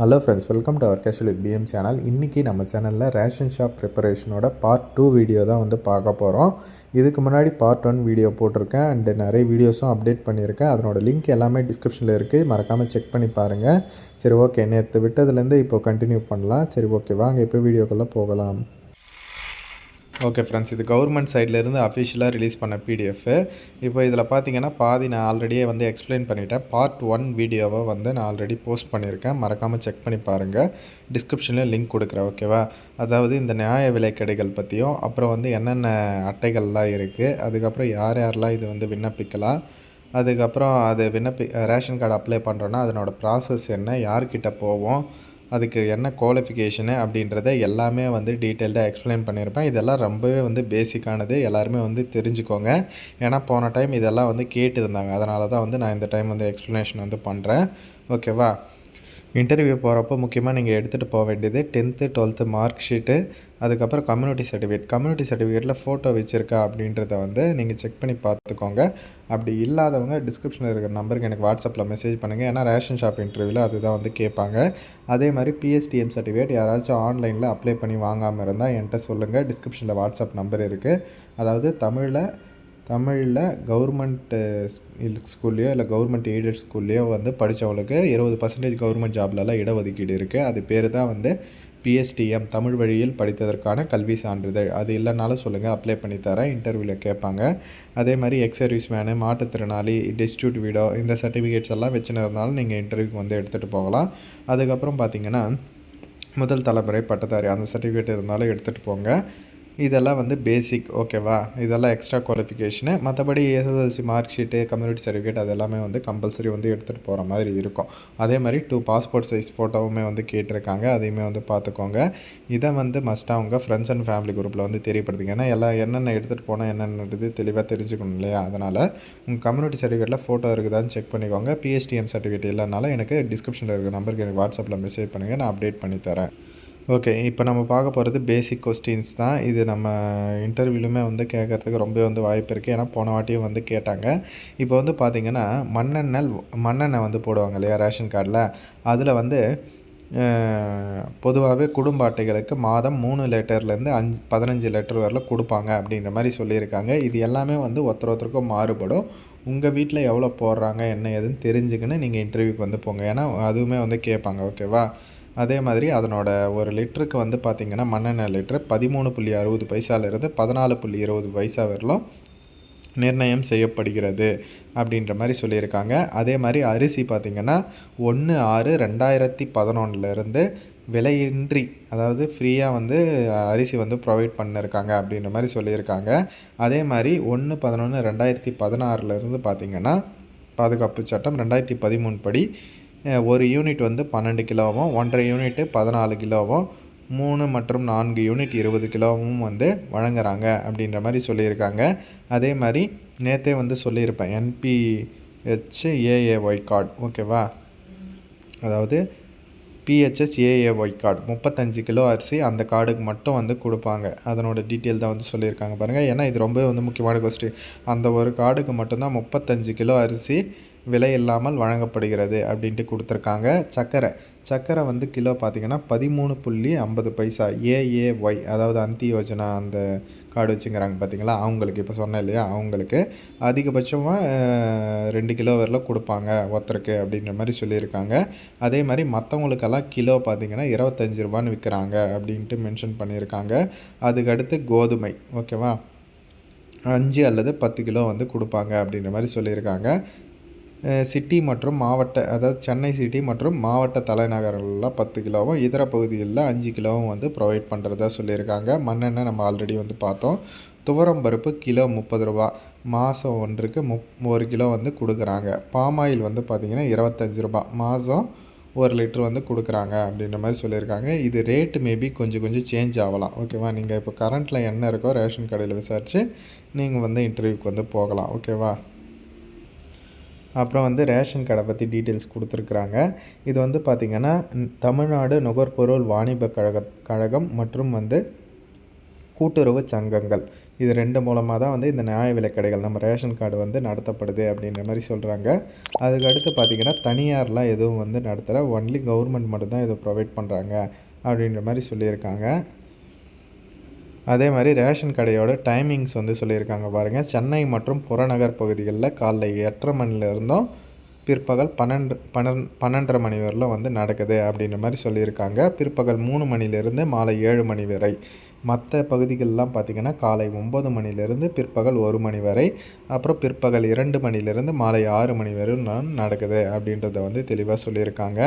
Hello friends welcome to our casual with PM channel இன்றைக்கி நம்ம சேனலில் ரேஷன் ஷாப் ப்ரிப்பரேஷனோட பார்ட் டூ வீடியோ தான் வந்து பார்க்க போகிறோம் இதுக்கு முன்னாடி பார்ட் ஒன் வீடியோ போட்டிருக்கேன். அண்டு நிறைய வீடியோஸும் அப்டேட் பண்ணியிருக்கேன். அதனோட லிங்க் எல்லாமே டிஸ்கிரிப்ஷனில் இருக்குது மறக்காமல் செக் பண்ணி பாருங்கள் சரி ஓகே நேற்று விட்டதுலேருந்து இப்போ கண்டினியூ பண்ணலாம். சரி ஓகே வாங்க இப்போ வீடியோக்குள்ளே போகலாம். ஓகே ஃப்ரெண்ட்ஸ் இது கவர்மெண்ட் சைட்லேருந்து அஃபிஷியலாக ரிலீஸ் பண்ண பிடிஎஃப் இப்போ இதில் பார்த்தீங்கன்னா பாதி நான் ஆல்ரெடியே வந்து எக்ஸ்பிளைன் பண்ணிட்டேன். பார்ட் ஒன் வீடியோவை வந்து நான் ஆல்ரெடி போஸ்ட் பண்ணியிருக்கேன் மறக்காமல் செக் பண்ணி பாருங்கள் டிஸ்கிரிப்ஷனில் லிங்க் கொடுக்குறேன் ஓகேவா அதாவது இந்த நியாய விலை கடைகள் பற்றியும் அப்புறம் வந்து என்னென்ன அட்டைகள்லாம் இருக்குது அதுக்கப்புறம் யார் யாரெல்லாம் இது வந்து விண்ணப்பிக்கலாம் அதுக்கப்புறம் அது விண்ணப்பி ரேஷன் கார்டு அப்ளை பண்ணுறோன்னா அதனோட ப்ராசஸ் என்ன யார்கிட்ட போவோம் அதுக்கு என்ன குவாலிஃபிகேஷனு அப்படின்றத எல்லாமே வந்து டீட்டெயில்டாக எக்ஸ்பிளைன் பண்ணியிருப்பேன். இதெல்லாம் ரொம்பவே வந்து பேசிக்கானது எல்லாருமே வந்து தெரிஞ்சுக்கோங்க. ஏன்னா போன டைம் இதெல்லாம் வந்து கேட்டிருந்தாங்க. அதனால தான் வந்து நான் இந்த டைம் வந்து எக்ஸ்ப்ளனேஷன் வந்து பண்ணுறேன் ஓகேவா இன்டர்வியூ போகிறப்போ முக்கியமாக நீங்கள் எடுத்துகிட்டு போக வேண்டியது டென்த்து டுவெல்த்து மார்க் ஷீட்டு அதுக்கப்புறம் கம்யூனிட்டி சர்டிஃபிகேட் கம்யூனிட்டி சர்டிஃபிகேட்டில் ஃபோட்டோ வச்சுருக்கா அப்படின்றத வந்து நீங்கள் செக் பண்ணி பார்த்துக்கோங்க. அப்படி இல்லாதவங்க டிஸ்கிரிப்ஷனில் இருக்கிற நம்பருக்கு எனக்கு வாட்ஸ்அப்பில் மெசேஜ் பண்ணுங்கள் ஏன்னா ரேஷன் ஷாப் இன்டர்வியூவில் அதுதான் வந்து கேட்பாங்க. அதே மாதிரி பிஎஸ்டிஎம் சர்டிஃபிகேட் யாராச்சும் ஆன்லைனில் அப்ளை பண்ணி வாங்காமல் இருந்தால் என்கிட்ட சொல்லுங்கள் டிஸ்கிரிப்ஷனில் வாட்ஸ்அப் நம்பர் இருக்குது அதாவது தமிழில் தமிழில் கவர்மெண்ட்டு ஸ்கூல்லையோ இல்லை கவர்மெண்ட் எய்டட் ஸ்கூல்லையோ வந்து படித்தவங்களுக்கு இருபது பர்சன்டேஜ் கவர்மெண்ட் ஜாப்லலாம் இடஒதுக்கீடு இருக்குது அது பேர் தான் வந்து பிஎஸ்டிஎம் தமிழ் வழியில் படித்ததற்கான கல்வி சான்றிதழ். அது இல்லைனாலும் சொல்லுங்கள் அப்ளை பண்ணி தரேன் இன்டர்வியூவில் கேட்பாங்க. அதே மாதிரி எக்ஸ் சர்வீஸ் மேனு மாற்றுத்திறனாளி டிஸ்ட்ரிபியூட் வீடோ இந்த சர்டிஃபிகேட்ஸ் எல்லாம் வச்சுன்னு இருந்தாலும் நீங்கள் இன்டர்வியூக்கு வந்து எடுத்துகிட்டு போகலாம். அதுக்கப்புறம் பார்த்தீங்கன்னா முதல் தலைமுறை பட்டதாரி அந்த சர்டிஃபிகேட் இருந்தாலும் எடுத்துகிட்டு போங்க. இதெல்லாம் வந்து பேசிக் ஓகேவா இதெல்லாம் எக்ஸ்ட்ரா குவாலிஃபிகேஷனு மற்றபடி SSLC mark sheet community certificate அது எல்லாமே வந்து கம்பல்சரி வந்து எடுத்துகிட்டு போகிற மாதிரி இருக்கும். அதே மாதிரி டூ பாஸ்போர்ட் சைஸ் ஃபோட்டோவுமே வந்து கேட்டிருக்காங்க. அதையுமே வந்து பார்த்துக்கோங்க. இதை வந்து மஸ்ட்டாக உங்கள் ஃப்ரெண்ட்ஸ் அண்ட் ஃபேமிலி குரூப்பில் வந்து தெரியப்படுத்துங்க. ஏன்னா எல்லாம் என்னென்ன எடுத்துகிட்டு போனால் என்னென்னது தெளிவாக தெரிஞ்சுக்கணும் இல்லையா? அதனால் உங்கள் கம்யூனிட்டி சர்டிஃபிகேட்டில் ஃபோட்டோ இருக்குதான்னு செக் பண்ணிக்கோங்க. பிஎஸ்டிஎம் சர்டிஃபிகேட் இல்லைனாலும் எனக்கு டிஸ்கிரிப்ஷனில் இருக்கிற நம்பருக்கு எனக்கு வாட்ஸ்அப்பில் மெசேஜ் பண்ணுங்கள் நான் அப்டேட் பண்ணி தரேன். ஓகே இப்போ நம்ம பார்க்க போகிறது பேசிக் கொஸ்டின்ஸ் தான். இது நம்ம இன்டர்வியூலுமே வந்து கேட்குறதுக்கு ரொம்ப வந்து வாய்ப்பு இருக்குது ஏன்னா போன வாட்டியும் வந்து கேட்டாங்க. இப்போ வந்து பார்த்திங்கன்னா மண்ணெண்ணெய் மண்ணெண்ணெய் வந்து போடுவாங்க இல்லையா ரேஷன் கார்டில் அதில் வந்து பொதுவாகவே குடும்ப அட்டைகளுக்கு மாதம் மூணு லிட்டர்லேருந்து அஞ்சு பதினஞ்சு லிட்டர் வரல கொடுப்பாங்க அப்படின்ற மாதிரி சொல்லியிருக்காங்க. இது எல்லாமே வந்து ஒருத்தர் ஒருத்தருக்கும் மாறுபடும். உங்கள் வீட்டில் எவ்வளோ போடுறாங்க என்ன ஏதுன்னு தெரிஞ்சுக்கின்னு நீங்கள் இன்டர்வியூக்கு வந்து போங்க. ஏன்னா அதுவுமே வந்து கேட்பாங்க. ஓகேவா அதே மாதிரி அதனோட ஒரு லிட்டருக்கு வந்து பார்த்திங்கன்னா மண்ணெண்ணெய் லிட்டரு பதிமூணு புள்ளி அறுபது பைசாலேருந்து பதினாலு புள்ளி இருபது பைசா வரலும் நிர்ணயம் செய்யப்படுகிறது அப்படின்ற மாதிரி சொல்லியிருக்காங்க. அதே மாதிரி அரிசி பார்த்திங்கன்னா ஒன்று ஆறு ரெண்டாயிரத்தி பதினொன்றுலேருந்து விலையின்றி அதாவது ஃப்ரீயாக வந்து அரிசி வந்து ப்ரொவைட் பண்ணியிருக்காங்க அப்படின்ற மாதிரி சொல்லியிருக்காங்க. அதே மாதிரி ஒன்று பதினொன்று ரெண்டாயிரத்தி பதினாறுலேருந்து பார்த்திங்கன்னா பாதுகாப்பு சட்டம் ரெண்டாயிரத்தி பதிமூணு படி ஒரு யூனிட் வந்து பன்னெண்டு கிலோவும் ஒன்றரை யூனிட்டு பதினாலு கிலோவும் மூணு மற்றும் நான்கு யூனிட் இருபது கிலோவும் வந்து வழங்குறாங்க அப்படின்ற மாதிரி சொல்லியிருக்காங்க. அதே மாதிரி நேற்றே வந்து சொல்லியிருப்பேன் என்பிஹெச் ஏஏஒய் கார்டு ஓகேவா அதாவது பிஹெச்எஸ் ஏஏஒய் கார்டு முப்பத்தஞ்சு கிலோ அரிசி அந்த கார்டுக்கு மட்டும் வந்து கொடுப்பாங்க. அதனோட டீட்டெயில் தான் வந்து சொல்லியிருக்காங்க பாருங்கள் ஏன்னா இது ரொம்பவே வந்து முக்கியமான கொஸ்டின் அந்த ஒரு கார்டுக்கு மட்டும்தான் முப்பத்தஞ்சு கிலோ அரிசி விலை இல்லாமல் வழங்கப்படுகிறது அப்படின்ட்டு கொடுத்துருக்காங்க. சர்க்கரை சர்க்கரை வந்து கிலோ பார்த்திங்கன்னா பதிமூணு புள்ளி ஐம்பது பைசா. ஏஏஒய் அதாவது அந்தி யோஜனா அந்த கார்டு வச்சுங்கிறாங்க பார்த்தீங்களா? அவங்களுக்கு இப்போ சொன்னேன் இல்லையா? அவங்களுக்கு. அதிகபட்சமாக ரெண்டு கிலோ வரல கொடுப்பாங்க ஒருத்தருக்கு அப்படின்ற மாதிரி சொல்லியிருக்காங்க. அதே மாதிரி மற்றவங்களுக்கெல்லாம் கிலோ பார்த்திங்கன்னா இருபத்தஞ்சி ரூபான்னு விற்கிறாங்க அப்படின்ட்டு மென்ஷன் பண்ணியிருக்காங்க. அதுக்கடுத்து கோதுமை ஓகேவா? அஞ்சு அல்லது பத்து கிலோ வந்து கொடுப்பாங்க அப்படின்ற மாதிரி சொல்லியிருக்காங்க. சிட்டி மற்றும் மாவட்ட அதாவது சென்னை சிட்டி மற்றும் மாவட்ட தலைநகரங்களில் பத்து கிலோவும் இதர பகுதிகளில் அஞ்சு கிலோவும் வந்து ப்ரொவைட் பண்ணுறதா சொல்லியிருக்காங்க. மண்ணெண்ணெய் நம்ம ஆல்ரெடி வந்து பார்த்தோம். துவரம் பருப்பு கிலோ முப்பது ரூபா. மாதம் ஒன்றுக்கு முப் ஒரு கிலோ வந்து கொடுக்குறாங்க. பாமாயில் வந்து பார்த்திங்கன்னா இருபத்தஞ்சி ரூபா. மாதம் ஒரு லிட்ரு வந்து கொடுக்குறாங்க அப்படின்ற மாதிரி சொல்லியிருக்காங்க. இது ரேட்டு மேபி கொஞ்சம் கொஞ்சம் சேஞ்ச் ஆகலாம். ஓகேவா நீங்கள் இப்போ கரண்ட்டில் என்ன இருக்கோ ரேஷன் கடையில் விசாரித்து நீங்கள் வந்து இன்டர்வியூக்கு வந்து போகலாம். ஓகேவா அப்புறம் வந்து ரேஷன் கடை பற்றி டீட்டெயில்ஸ் கொடுத்துருக்குறாங்க. இது வந்து பார்த்திங்கன்னா தமிழ்நாடு நுகர்பொருள் வாணிப கழக கழகம் மற்றும் வந்து கூட்டுறவு சங்கங்கள். இது ரெண்டு மூலமாக தான் வந்து இந்த நியாய விலை கடைகள் நம்ம ரேஷன் கார்டு வந்து நடத்தப்படுது அப்படின்ற மாதிரி சொல்கிறாங்க அதுக்கு அடுத்து பார்த்திங்கன்னா தனியார்லாம் எதுவும் வந்து நடத்தலை. ஒன்லி கவர்மெண்ட் மட்டும்தான் இதை ப்ரொவைட் பண்ணுறாங்க அப்படின்ற மாதிரி சொல்லியிருக்காங்க. அதே மாதிரி ரேஷன் கடையோட டைமிங்ஸ் வந்து சொல்லியிருக்காங்க பாருங்கள் சென்னை மற்றும் புறநகர் பகுதிகளில் காலைல எட்டரை மணிலேருந்தும் பிற்பகல் பன்னெண்டு பன்னெண்டு பன்னெண்டரை மணி வரலும் வந்து நடக்குது அப்படின்ற மாதிரி சொல்லியிருக்காங்க. பிற்பகல் மூணு மணிலேருந்து மாலை ஏழு மணி வரை. மற்ற பகுதிகளெலாம் பார்த்திங்கன்னா காலை ஒம்பது மணிலேருந்து பிற்பகல் ஒரு மணி வரை. அப்புறம் பிற்பகல் இரண்டு மணிலேருந்து மாலை ஆறு மணி வரை நடக்குது அப்படின்றத வந்து தெளிவாக சொல்லியிருக்காங்க.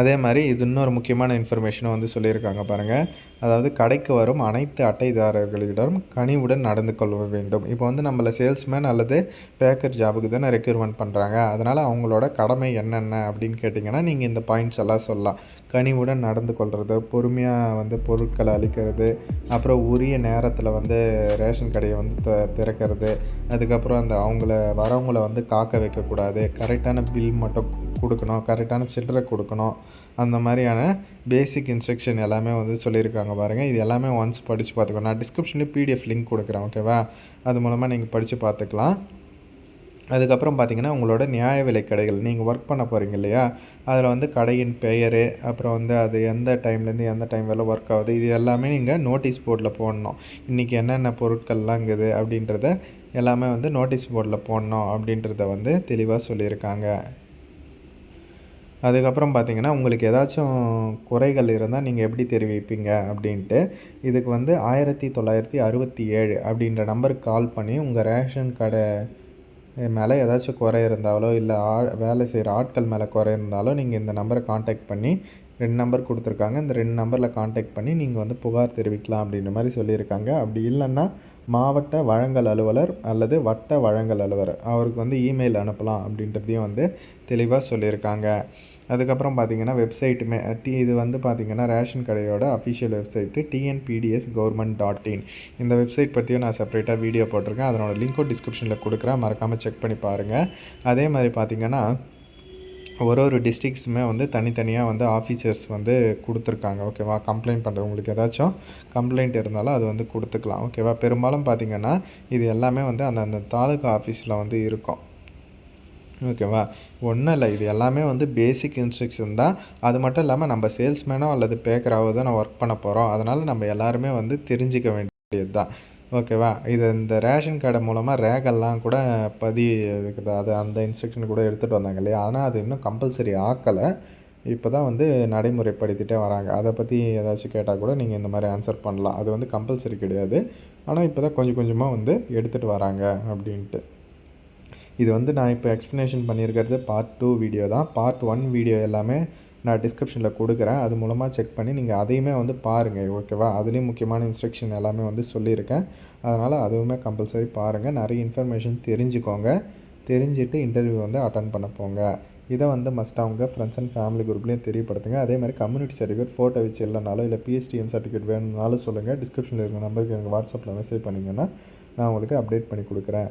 அதே மாதிரி இது இன்னொரு முக்கியமான இன்ஃபர்மேஷனும் வந்து சொல்லியிருக்காங்க பாருங்கள் அதாவது கடைக்கு வரும் அனைத்து அட்டைதாரர்களிடம் கனிவுடன் நடந்து கொள்ள வேண்டும். இப்போ வந்து நம்மளை சேல்ஸ்மேன் அல்லது பேக்கர் ஜாபுக்கு தானே ரெக்யூர்மெண்ட் பண்ணுறாங்க அதனால் அவங்களோட கடமை என்னென்ன அப்படின்னு கேட்டிங்கன்னா நீங்கள் இந்த பாயிண்ட்ஸ் எல்லாம் சொல்லலாம். கனிவுடன் நடந்து கொள்வது பொறுமையாக வந்து பொருட்களை அளிக்கிறது அப்புறம் உரிய நேரத்தில் வந்து ரேஷன் கடையை வந்து த திறக்கிறது அதுக்கப்புறம் அந்த அவங்கள வரவங்கள வந்து காக்க வைக்கக்கூடாது கரெக்டான பில் மட்டும் கொடுக்கணும் கரெக்டான சில்லறை கொடுக்கணும் அந்த மாதிரியான பேசிக் இன்ஸ்ட்ரக்ஷன் எல்லாமே வந்து சொல்லியிருக்காங்க பாருங்கள் இது எல்லாமே ஒன்ஸ் படித்து பார்த்துக்கணும் நான் டிஸ்கிரிப்ஷன்லேயும் பிடிஎஃப் லிங்க் கொடுக்குறேன் ஓகேவா அது மூலமாக நீங்கள் படித்து பார்த்துக்கலாம். அதுக்கப்புறம் பார்த்தீங்கன்னா உங்களோட நியாய விலை கடைகள். நீங்கள் ஒர்க் பண்ண போகிறீங்க இல்லையா? அதில் வந்து கடையின் பெயர் அப்புறம் வந்து அது எந்த டைம்லேருந்து எந்த டைம் வரை ஒர்க் ஆகுது. இது எல்லாமே நீங்கள் நோட்டீஸ் போர்டில் போடணும். இன்றைக்கி என்னென்ன பொருட்கள்லாம் இருக்குது அப்படின்றத எல்லாமே வந்து நோட்டீஸ் போர்டில் போடணும் அப்படின்றத வந்து தெளிவாக சொல்லியிருக்காங்க. அதுக்கப்புறம் பார்த்தீங்கன்னா உங்களுக்கு ஏதாச்சும் குறைகள் இருந்தால் நீங்கள் எப்படி தெரிவிப்பீங்க அப்படின்ட்டு இதுக்கு வந்து ஆயிரத்தி தொள்ளாயிரத்தி அறுபத்தி ஏழு அப்படின்ற நம்பருக்கு கால் பண்ணி உங்கள் ரேஷன் கடை மேலே ஏதாச்சும் குறை இருந்தாலோ இல்லை ஆ வேலை செய்கிற ஆட்கள் மேலே குறை இருந்தாலோ நீங்கள் இந்த நம்பரை காண்டாக்ட் பண்ணி ரெண்டு நம்பர் கொடுத்துருக்காங்க. இந்த ரெண்டு நம்பரில் காண்டாக்ட் பண்ணி நீங்கள் வந்து புகார் தெரிவிக்கலாம் அப்படின்ற மாதிரி சொல்லியிருக்காங்க. அப்படி இல்லைன்னா மாவட்ட வழங்கல் அலுவலர் அல்லது வட்ட வழங்கல் அலுவலர் அவருக்கு வந்து இமெயில் அனுப்பலாம் அப்படின்றதையும் வந்து தெளிவாக சொல்லியிருக்காங்க. அதுக்கப்புறம் பார்த்தீங்கன்னா வெப்சைட்டுமே டி இது வந்து பார்த்திங்கன்னா ரேஷன் கடையோட official website TNPDS government dot in இந்த வெப்சைட் பற்றியும் நான் செப்பரேட்டாக வீடியோ போட்டிருக்கேன். அதனோட லிங்க்கும் டிஸ்கிரிப்ஷனில் கொடுக்குறேன். மறக்காமல் செக் பண்ணி பாருங்கள் அதே மாதிரி பார்த்திங்கன்னா ஒரு ஒரு டிஸ்ட்ரிக்ஸுமே வந்து தனித்தனியாக வந்து ஆஃபீஸர்ஸ் வந்து கொடுத்துருக்காங்க. ஓகேவா கம்ப்ளைண்ட் பண்ணுறது உங்களுக்கு ஏதாச்சும் கம்ப்ளைண்ட் இருந்தாலும் அது வந்து கொடுத்துக்கலாம். ஓகேவா பெரும்பாலும் பார்த்திங்கன்னா இது எல்லாமே வந்து அந்தந்த தாலுகா ஆஃபீஸில் வந்து இருக்கும். ஓகேவா? ஒன்றும் இல்லை. இது எல்லாமே வந்து பேசிக் இன்ஸ்ட்ரக்ஷன் தான். அது மட்டும் இல்லாமல் நம்ம சேல்ஸ்மேனோ அல்லது பேக்கராகவோ தான் நான் ஒர்க் பண்ண போகிறோம் அதனால் நம்ம எல்லாருமே வந்து தெரிஞ்சிக்க வேண்டியது தான். ஓகேவா? இது இந்த ரேஷன் கார்டு மூலமாக ரேகெல்லாம் கூட பதி இருக்குது அது அந்த இன்ஸ்ட்ரக்ஷன் கூட எடுத்துகிட்டு வந்தாங்க இல்லையா? ஆனால் அது இன்னும் கம்பல்சரி ஆக்கலை. இப்போ தான் வந்து நடைமுறைப்படுத்திகிட்டே வராங்க. அதை பற்றி ஏதாச்சும் கேட்டால் கூட நீங்கள் இந்த மாதிரி ஆன்சர் பண்ணலாம். அது வந்து கம்பல்சரி கிடையாது. ஆனால் இப்போ தான் கொஞ்சம் கொஞ்சமாக வந்து எடுத்துகிட்டு வராங்க அப்படின்ட்டு. இது வந்து நான் இப்போ எக்ஸ்ப்ளனேஷன் பண்ணியிருக்கிறது பார்ட் டூ வீடியோ தான். பார்ட் ஒன் வீடியோ எல்லாமே நான் டிஸ்கிரிப்ஷனில் கொடுக்குறேன். அது மூலமாக செக் பண்ணி நீங்கள் அதையுமே வந்து பாருங்கள் ஓகேவா அதுலேயும் முக்கியமான இன்ஸ்ட்ரக்ஷன் எல்லாமே வந்து சொல்லியிருக்கேன். அதனால் அதுவுமே கம்பல்சரி பாருங்கள் நிறைய இன்ஃபர்மேஷன் தெரிஞ்சுக்கோங்க. தெரிஞ்சுட்டு இன்டர்வியூ வந்து அட்டன் பண்ண போங்க. இதை வந்து மஸ்ட்டாக அவங்க ஃப்ரெண்ட்ஸ் அண்ட் ஃபேமிலி குரூப்லேயும் தெரியப்படுத்துங்க. அதே மாதிரி கம்யூனிட்டி சர்டிஃபிகேட் ஃபோட்டோ வச்சு இல்லைனாலும் இல்லை பிஎஸ்டிஎம் சர்டிஃபிகேட் வேணும்னாலும் சொல்லுங்கள் டிஸ்கிரிப்ஷனில் இருக்கிற நம்பருக்கு எனக்கு வாட்ஸ்அப்பில் மெசேஜ் பண்ணிங்கன்னா நான் உங்களுக்கு அப்டேட் பண்ணி கொடுக்குறேன்.